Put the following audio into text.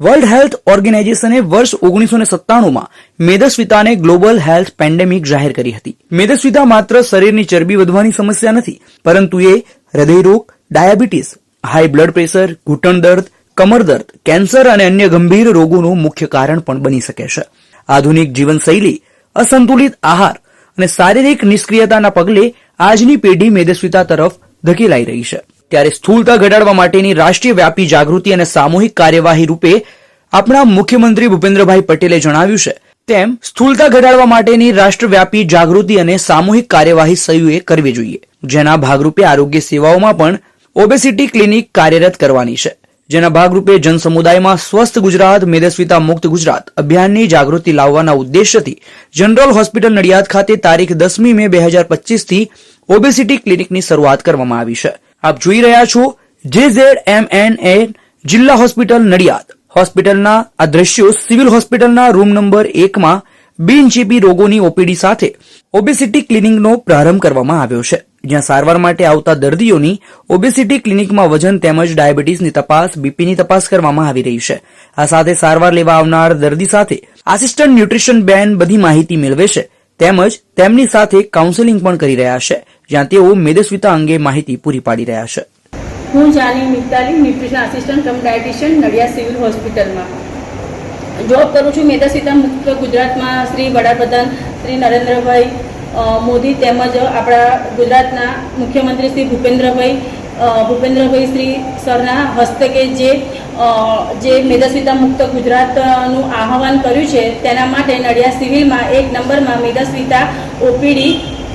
World health ઓર્ગેનાઇઝેશને વર્ષ ઓગણીસો ને સત્તાણુંમાં મેદસ્વિતાને ગ્લોબલ હેલ્થ પેન્ડેમિક જાહેર કરી હતી. મેદસ્વિતા માત્ર શરીરની ચરબી વધવાની સમસ્યા નથી, પરંતુ એ હૃદયરોગ, ડાયાબિટીસ હાઈ બ્લડ પ્રેશર ઘૂંટણ દર્દ, કમર દર્દ, કેન્સર અને અન્ય ગંભીર રોગોનું મુખ્ય કારણ પણ બની શકે છે. આધુનિક જીવનશૈલી, અસંતુલિત આહાર અને શારીરિક નિષ્ક્રિયતાના પગલે આજની પેઢી મેદસ્વિતા તરફ ધકેલાઈ રહી છે. ત્યારે સ્થૂળતા ઘટાડવા માટેની રાષ્ટ્રીય વ્યાપી જાગૃતિ અને સામૂહિક કાર્યવાહી રૂપે આપણા મુખ્યમંત્રી ભૂપેન્દ્રભાઈ પટેલે જણાવ્યું છે. તેમ, સ્થૂળતા ઘટાડવા માટેની રાષ્ટ્રવ્યાપી જાગૃતિ અને સામૂહિક કાર્યવાહી સયુએ કરવી જોઈએ, જેના ભાગરૂપે આરોગ્ય સેવાઓમાં પણ ઓબેસિટી ક્લિનિક કાર્યરત કરવાની છે. જેના ભાગરૂપે જનસમુદાયમાં સ્વસ્થ ગુજરાત, મેદસ્વીતા મુક્ત ગુજરાત અભિયાનની જાગૃતિ લાવવાના ઉદ્દેશ્યથી જનરલ હોસ્પિટલ નડિયાદ ખાતે તારીખ દસમી મે બે હજાર પચીસથી ઓબેસિટી ક્લિનિકની શરૂઆત કરવામાં આવી છે. આપ જોઈ રહ્યા છો જે ઝેડ એમ એન એ જિલ્લા હોસ્પિટલ નડિયાદ. હોસ્પિટલના આ દ્રશ્યો સિવિલ હોસ્પિટલના રૂમ નંબર એકમાં બિનચેપી રોગોની ઓપીડી સાથે ઓબેસિટી ક્લિનિકનો પ્રારંભ કરવામાં આવ્યો છે. જ્યાં સારવાર માટે આવતા દર્દીઓની ઓબેસિટી ક્લિનિકમાં વજન તેમજ ડાયાબિટીસની તપાસ, બીપીની તપાસ કરવામાં આવી રહી છે. આ સાથે સારવાર લેવા આવનાર દર્દી સાથે આસિસ્ટન્ટ ન્યુટ્રિશન બેન બધી માહિતી મેળવે છે. તેમજ તેમની સાથે કાઉન્સેલિંગ પણ કરી રહ્યા છે. જ્યાં તેઓ મેદસ્વિતા અંગે માહિતી પૂરી પાડી રહ્યા છે. હું Jani Mitali nutrition assistant cum dietitian, Nadiad civil હોસ્પિટલમાં. જોબ કરું છું મેદસ્વીતા મુક્ત ગુજરાતમાં શ્રી વડાપ્રધાન શ્રી નરેન્દ્રભાઈ મોદી તેમજ આપણા ગુજરાતના મુખ્યમંત્રી શ્રી ભૂપેન્દ્રભાઈ ભૂપેન્દ્રભાઈ શ્રી સરના હસ્તકે જે જે મેદસ્વીતા મુક્ત ગુજરાતનું આહવાન કર્યું છે, તેના માટે નડિયાદ સિવિલમાં એક નંબરમાં મેદસ્વિતા OPD